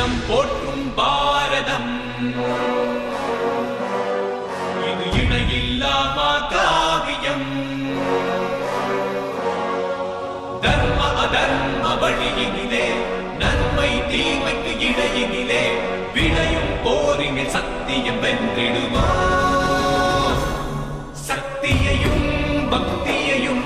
தினம் போற்றும் பாரதம். இது இணையில்லாமா காவியம் தர்ம அதர்ம வழியினிலே நன்மை தீமைக்கு இடையினிலே விளையும் போரினில் சத்தியம் வென்றிடுமா? சக்தியையும் பக்தியையும்